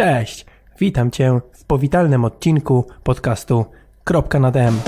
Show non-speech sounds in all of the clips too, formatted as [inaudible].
Cześć! Witam Cię w powitalnym odcinku podcastu Kropka nad M.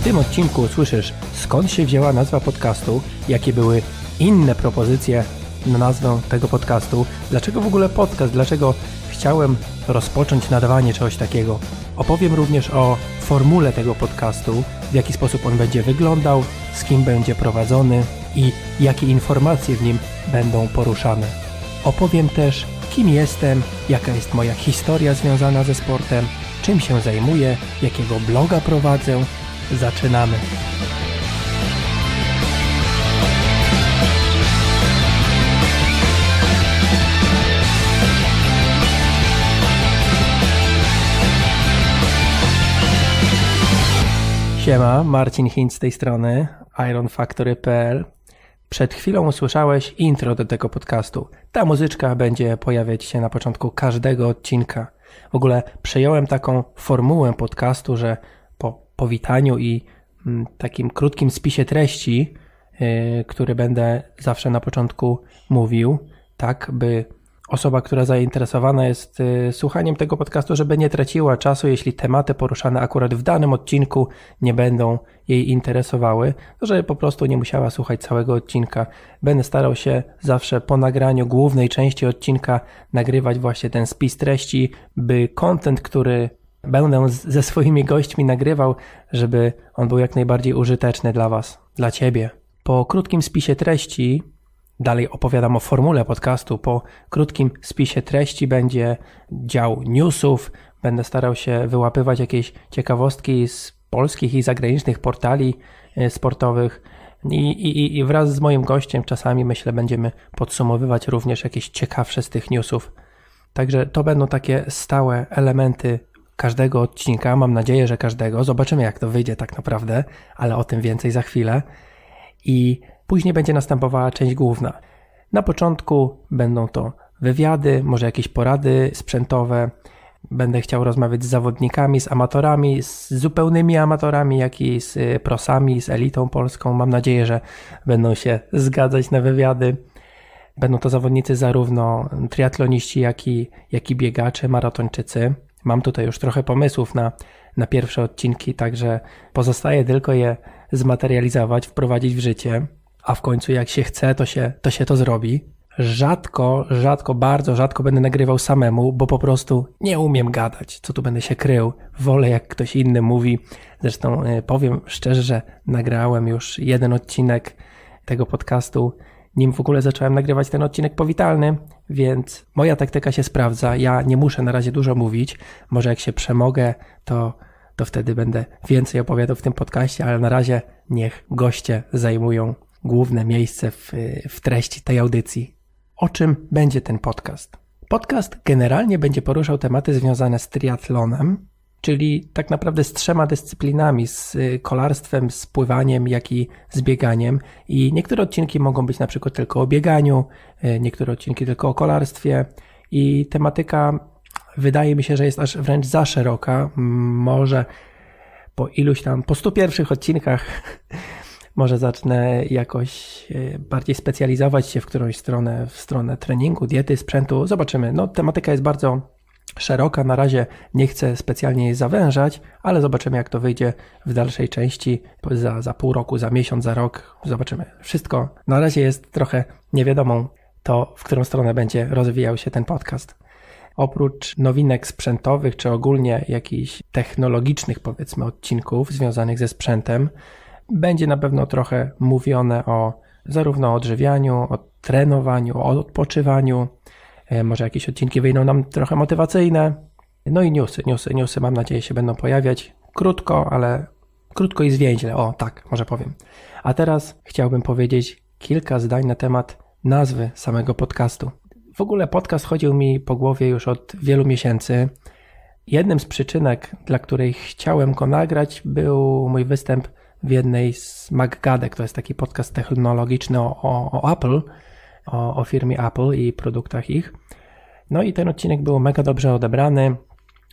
W tym odcinku usłyszysz skąd się wzięła nazwa podcastu, jakie były inne propozycje na nazwę tego podcastu, dlaczego w ogóle podcast, dlaczego chciałem rozpocząć nadawanie czegoś takiego. Opowiem również o formule tego podcastu, w jaki sposób on będzie wyglądał, z kim będzie prowadzony i jakie informacje w nim będą poruszane. Opowiem też, kim jestem, jaka jest moja historia związana ze sportem, czym się zajmuję, jakiego bloga prowadzę. Zaczynamy. Siema, Marcin Hinz z tej strony, ironfactory.pl. Przed chwilą usłyszałeś intro do tego podcastu. Ta muzyczka będzie pojawiać się na początku każdego odcinka. W ogóle przejąłem taką formułę podcastu, że po powitaniu i mm, takim krótkim spisie treści, yy, który będę zawsze na początku mówił, tak by osoba, która zainteresowana jest y, słuchaniem tego podcastu, żeby nie traciła czasu, jeśli tematy poruszane akurat w danym odcinku nie będą jej interesowały, żeby po prostu nie musiała słuchać całego odcinka. Będę starał się zawsze po nagraniu głównej części odcinka nagrywać właśnie ten spis treści, by content, który będę ze swoimi gośćmi nagrywał, żeby on był jak najbardziej użyteczny dla Was, dla Ciebie. Po krótkim spisie treści Dalej opowiadam o formule podcastu. Po krótkim spisie treści będzie dział newsów. Będę starał się wyłapywać jakieś ciekawostki z polskich i zagranicznych portali e, sportowych. I, i, I wraz z moim gościem czasami myślę będziemy podsumowywać również jakieś ciekawsze z tych newsów. Także to będą takie stałe elementy każdego odcinka. Mam nadzieję, że każdego. Zobaczymy, jak to wyjdzie tak naprawdę, ale o tym więcej za chwilę. I Później będzie następowała część główna. Na początku będą to wywiady, może jakieś porady sprzętowe. Będę chciał rozmawiać z zawodnikami, z amatorami, z zupełnymi amatorami, jak i z y, prosami, z elitą polską. Mam nadzieję, że będą się zgadzać na wywiady. Będą to zawodnicy zarówno triatloniści, jak i, jak i biegacze, maratończycy. Mam tutaj już trochę pomysłów na, na pierwsze odcinki, także pozostaje tylko je zmaterializować, wprowadzić w życie a w końcu jak się chce, to się to, się to zrobi. Rzadko, rzadko, bardzo rzadko będę nagrywał samemu, bo po prostu nie umiem gadać. Co tu będę się krył? Wolę jak ktoś inny mówi. Zresztą e, powiem szczerze, że nagrałem już jeden odcinek tego podcastu, nim w ogóle zacząłem nagrywać ten odcinek powitalny, więc moja taktyka się sprawdza. Ja nie muszę na razie dużo mówić. Może jak się przemogę, to, to wtedy będę więcej opowiadał w tym podcaście, ale na razie niech goście zajmują główne miejsce w, w treści tej audycji. O czym będzie ten podcast? Podcast generalnie będzie poruszał tematy związane z triatlonem, czyli tak naprawdę z trzema dyscyplinami, z kolarstwem, z pływaniem, jak i z bieganiem. I niektóre odcinki mogą być na przykład tylko o bieganiu, e, niektóre odcinki tylko o kolarstwie i tematyka wydaje mi się, że jest aż wręcz za szeroka. Może po iluś tam, po 100 pierwszych odcinkach może zacznę jakoś e, bardziej specjalizować się w którąś stronę, w stronę treningu, diety, sprzętu. Zobaczymy. No, tematyka jest bardzo szeroka. Na razie nie chcę specjalnie jej zawężać, ale zobaczymy, jak to wyjdzie w dalszej części za, za pół roku, za miesiąc, za rok. Zobaczymy. Wszystko na razie jest trochę niewiadomą to, w którą stronę będzie rozwijał się ten podcast. Oprócz nowinek sprzętowych, czy ogólnie jakichś technologicznych, powiedzmy, odcinków związanych ze sprzętem, będzie na pewno trochę mówione o zarówno odżywianiu, o trenowaniu, o odpoczywaniu. E, może jakieś odcinki wyjdą nam trochę motywacyjne. No i newsy, newsy, newsy mam nadzieję się będą pojawiać. Krótko, ale krótko i zwięźle. O, tak, może powiem. A teraz chciałbym powiedzieć kilka zdań na temat nazwy samego podcastu. W ogóle podcast chodził mi po głowie już od wielu miesięcy. Jednym z przyczynek, dla której chciałem go nagrać, był mój występ w jednej z MacGadek, to jest taki podcast technologiczny o, o, o Apple, o, o firmie Apple i produktach ich. No i ten odcinek był mega dobrze odebrany.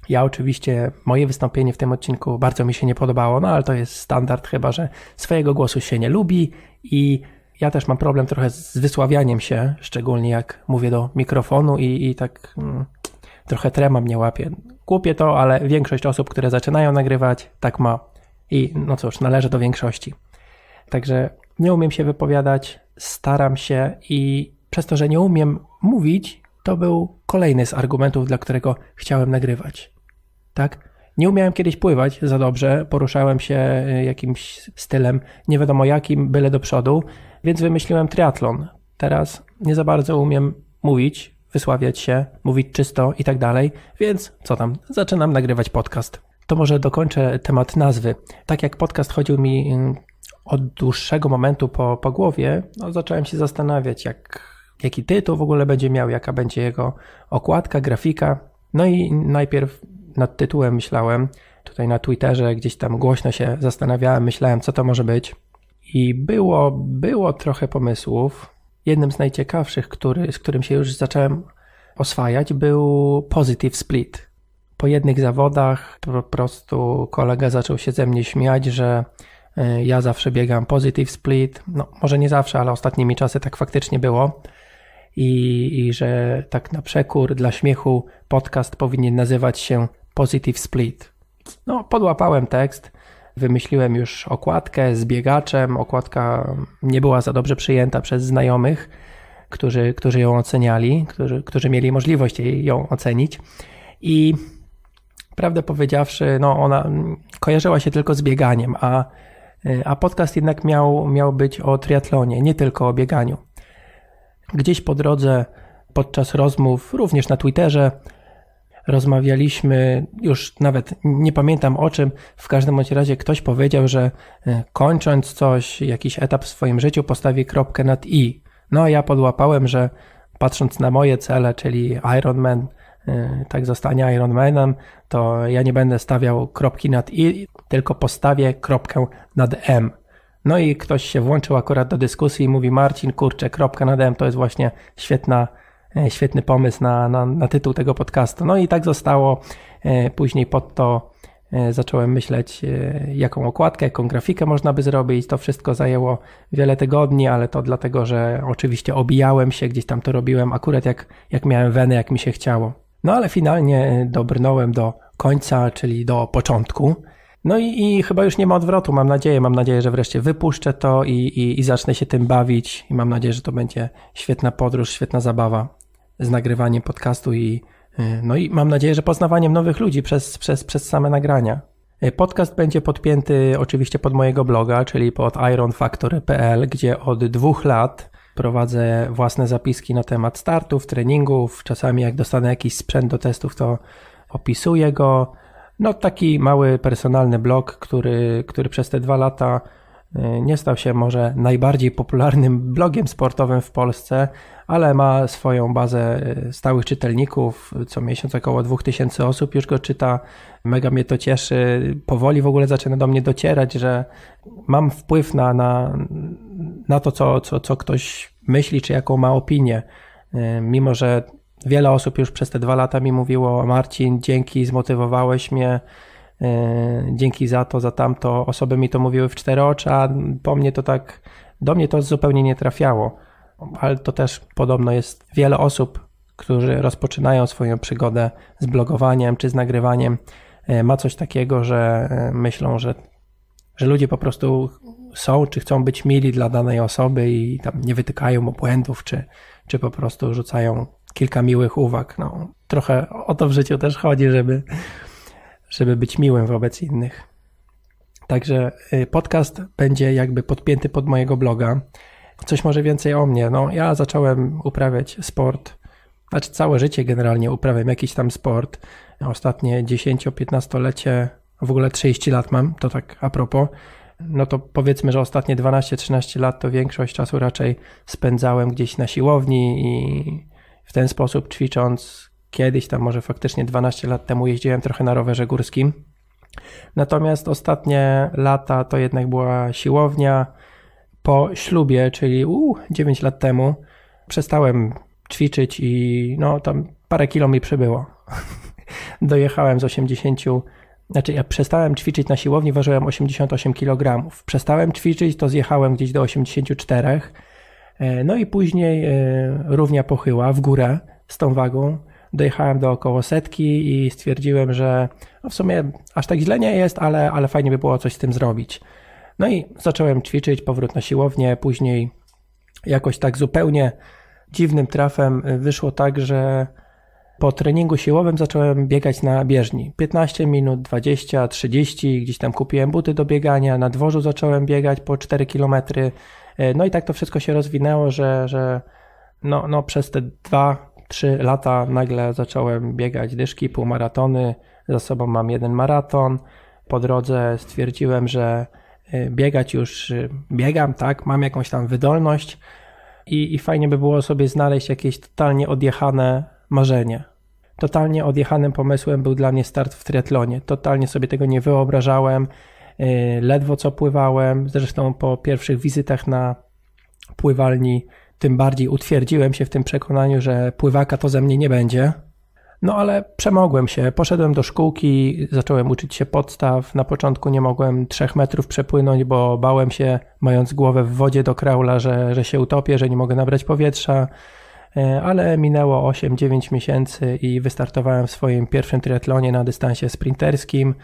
Ja oczywiście, moje wystąpienie w tym odcinku bardzo mi się nie podobało, no ale to jest standard, chyba że swojego głosu się nie lubi i ja też mam problem trochę z wysławianiem się, szczególnie jak mówię do mikrofonu i, i tak mm, trochę trema mnie łapie. Głupie to, ale większość osób, które zaczynają nagrywać, tak ma. I no cóż, należy do większości. Także nie umiem się wypowiadać, staram się i przez to, że nie umiem mówić, to był kolejny z argumentów, dla którego chciałem nagrywać. Tak? Nie umiałem kiedyś pływać za dobrze, poruszałem się y, jakimś stylem, nie wiadomo jakim, byle do przodu, więc wymyśliłem triatlon. Teraz nie za bardzo umiem mówić, wysławiać się, mówić czysto i tak dalej, więc co tam, zaczynam nagrywać podcast. To może dokończę temat nazwy. Tak jak podcast chodził mi y, od dłuższego momentu po, po głowie, no zacząłem się zastanawiać, jak, jaki tytuł w ogóle będzie miał, jaka będzie jego okładka, grafika. No i najpierw nad tytułem myślałem, tutaj na Twitterze gdzieś tam głośno się zastanawiałem, myślałem, co to może być. I było, było trochę pomysłów. Jednym z najciekawszych, który, z którym się już zacząłem oswajać, był Positive Split. Po jednych zawodach po prostu kolega zaczął się ze mnie śmiać, że e, ja zawsze biegam Positive Split. No, może nie zawsze, ale ostatnimi czasy tak faktycznie było. I, I że tak na przekór dla śmiechu podcast powinien nazywać się Positive Split. No, podłapałem tekst Wymyśliłem już okładkę z biegaczem. Okładka nie była za dobrze przyjęta przez znajomych, którzy, którzy ją oceniali, którzy, którzy mieli możliwość jej, ją ocenić. I prawdę powiedziawszy, no ona kojarzyła się tylko z bieganiem, a, a podcast jednak miał, miał być o triatlonie, nie tylko o bieganiu. Gdzieś po drodze, podczas rozmów, również na Twitterze, rozmawialiśmy, już nawet nie pamiętam o czym, w każdym bądź razie ktoś powiedział, że e, kończąc coś, jakiś etap w swoim życiu, postawi kropkę nad i. No a ja podłapałem, że patrząc na moje cele, czyli Ironman, e, tak zostanie Ironmanem, to ja nie będę stawiał kropki nad i, tylko postawię kropkę nad m. No i ktoś się włączył akurat do dyskusji i mówi Marcin, kurczę, kropka nad m to jest właśnie świetna E, świetny pomysł na, na, na tytuł tego podcastu. No i tak zostało. E, później pod to e, zacząłem myśleć, jaką okładkę, jaką grafikę można by zrobić. To wszystko zajęło wiele tygodni, ale to dlatego, że oczywiście obijałem się, gdzieś tam to robiłem akurat jak, jak miałem wenę, jak mi się chciało. No ale finalnie dobrnąłem do końca, czyli do początku. No i, i, chyba już nie ma odwrotu, mam nadzieję. Mam nadzieję, że wreszcie wypuszczę to i, i, i zacznę się tym bawić. I mam nadzieję, że to będzie świetna podróż, świetna zabawa z nagrywaniem podcastu i y, no i mam nadzieję, że poznawaniem nowych ludzi przez, przez, przez same nagrania. Y, podcast będzie podpięty oczywiście pod mojego bloga, czyli pod ironfactory.pl, gdzie od dwóch lat prowadzę własne zapiski na temat startów, treningów. Czasami jak dostanę jakiś sprzęt do testów, to opisuję go. No taki mały personalny blog, który, który przez te dwa lata nie stał się może najbardziej popularnym blogiem sportowym w Polsce, ale ma swoją bazę e, stałych czytelników. Co miesiąc około 2000 osób już go czyta. Mega mnie to cieszy. Powoli w ogóle zaczyna do mnie docierać, że mam wpływ na, na, na to, co, co, co ktoś myśli, czy jaką ma opinię. E, mimo, że wiele osób już przez te dwa lata mi mówiło: Marcin, dzięki, zmotywowałeś mnie. E, dzięki za to, za tamto. Osoby mi to mówiły w cztery oczy, a po mnie to tak, do mnie to zupełnie nie trafiało ale to też podobno jest wiele osób, którzy rozpoczynają swoją przygodę z blogowaniem czy z nagrywaniem, e, ma coś takiego, że e, myślą, że, że ludzie po prostu są czy chcą być mili dla danej osoby i tam nie wytykają mu błędów, czy, czy po prostu rzucają kilka miłych uwag. No, trochę o to w życiu też chodzi, żeby, żeby być miłym wobec innych. Także e, podcast będzie jakby podpięty pod mojego bloga. Coś może więcej o mnie. No, ja zacząłem uprawiać sport, znaczy całe życie generalnie uprawiam jakiś tam sport. Ostatnie 10-15-lecie, w ogóle 30 lat mam, to tak a propos. No to powiedzmy, że ostatnie 12-13 lat to większość czasu raczej spędzałem gdzieś na siłowni i w ten sposób ćwicząc. Kiedyś tam może faktycznie 12 lat temu jeździłem trochę na rowerze górskim. Natomiast ostatnie lata to jednak była siłownia, po ślubie, czyli u, 9 lat temu, przestałem ćwiczyć i no tam parę kilo mi przybyło. [laughs] dojechałem z 80, znaczy ja przestałem ćwiczyć na siłowni, ważyłem 88 kg. Przestałem ćwiczyć, to zjechałem gdzieś do 84. E, No i później e, równia pochyła w górę z tą wagą. Dojechałem do około setki i stwierdziłem, że no w sumie aż tak źle nie jest, ale, ale fajnie by było coś z tym zrobić. No i zacząłem ćwiczyć, powrót na siłownię, później jakoś tak zupełnie dziwnym trafem wyszło tak, że po treningu siłowym zacząłem biegać na bieżni. 15 minut, 20, 30, gdzieś tam kupiłem buty do biegania, na dworzu zacząłem biegać po 4 km. No i tak to wszystko się rozwinęło, że, że no, no przez te 2-3 lata nagle zacząłem biegać dyszki, półmaratony. Za sobą mam jeden maraton. Po drodze stwierdziłem, że y, biegać już y, biegam, tak, mam jakąś tam wydolność i, i fajnie by było sobie znaleźć jakieś totalnie odjechane marzenie. Totalnie odjechanym pomysłem był dla mnie start w triatlonie. Totalnie sobie tego nie wyobrażałem. Yy, Ledwo co pływałem. Zresztą po pierwszych wizytach na pływalni tym bardziej utwierdziłem się w tym przekonaniu, że pływaka to ze mnie nie będzie. No ale przemogłem się. Poszedłem do szkółki, zacząłem uczyć się podstaw. Na początku nie mogłem trzech metrów przepłynąć, bo bałem się, mając głowę w wodzie do kraula, że, że się utopię, że nie mogę nabrać powietrza. E, Ale minęło 8-9 miesięcy i wystartowałem w swoim pierwszym triatlonie na dystansie sprinterskim.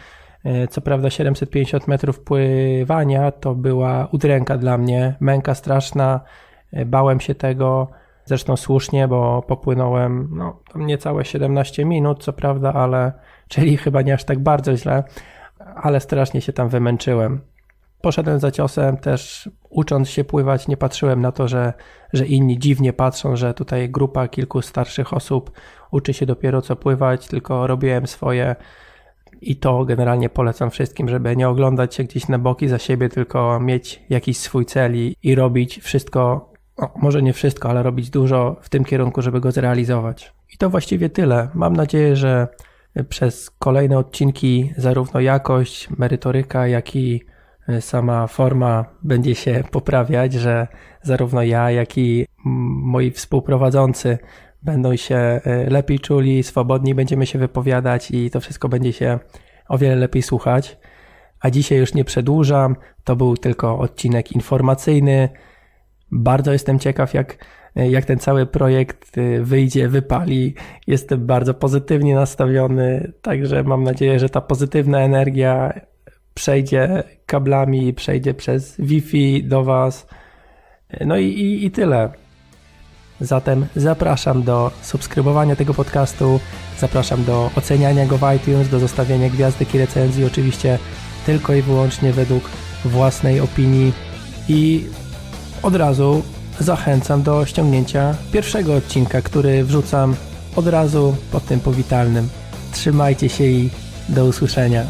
E, Co prawda 750 metrów pływania to była udręka dla mnie, męka straszna, bałem się tego. Zresztą słusznie, bo popłynąłem no, tam niecałe 17 minut, co prawda, ale czyli chyba nie aż tak bardzo źle, ale strasznie się tam wymęczyłem. Poszedłem za ciosem, też ucząc się pływać, nie patrzyłem na to, że, że inni dziwnie patrzą, że tutaj grupa kilku starszych osób uczy się dopiero co pływać, tylko robiłem swoje. I to generalnie polecam wszystkim, żeby nie oglądać się gdzieś na boki za siebie, tylko mieć jakiś swój cel i robić wszystko, no, może nie wszystko, ale robić dużo w tym kierunku, żeby go zrealizować. I to właściwie tyle. Mam nadzieję, że przez kolejne odcinki zarówno jakość, merytoryka, jak i sama forma będzie się [laughs] poprawiać, że zarówno ja, jak i moi współprowadzący będą się e, lepiej czuli, swobodniej będziemy się wypowiadać i to wszystko będzie się o wiele lepiej słuchać. A dzisiaj już nie przedłużam, to był tylko odcinek informacyjny. Bardzo jestem ciekaw, jak, jak ten cały projekt y, wyjdzie, wypali. Jestem bardzo pozytywnie nastawiony, także mam nadzieję, że ta pozytywna energia przejdzie kablami, przejdzie przez Wi-Fi do Was. No i, i, i tyle. Zatem zapraszam do subskrybowania tego podcastu, zapraszam do oceniania go w iTunes, do zostawiania gwiazdek i recenzji, oczywiście tylko i wyłącznie według własnej opinii i od razu zachęcam do ściągnięcia pierwszego odcinka, który wrzucam od razu po tym powitalnym. Trzymajcie się i do usłyszenia.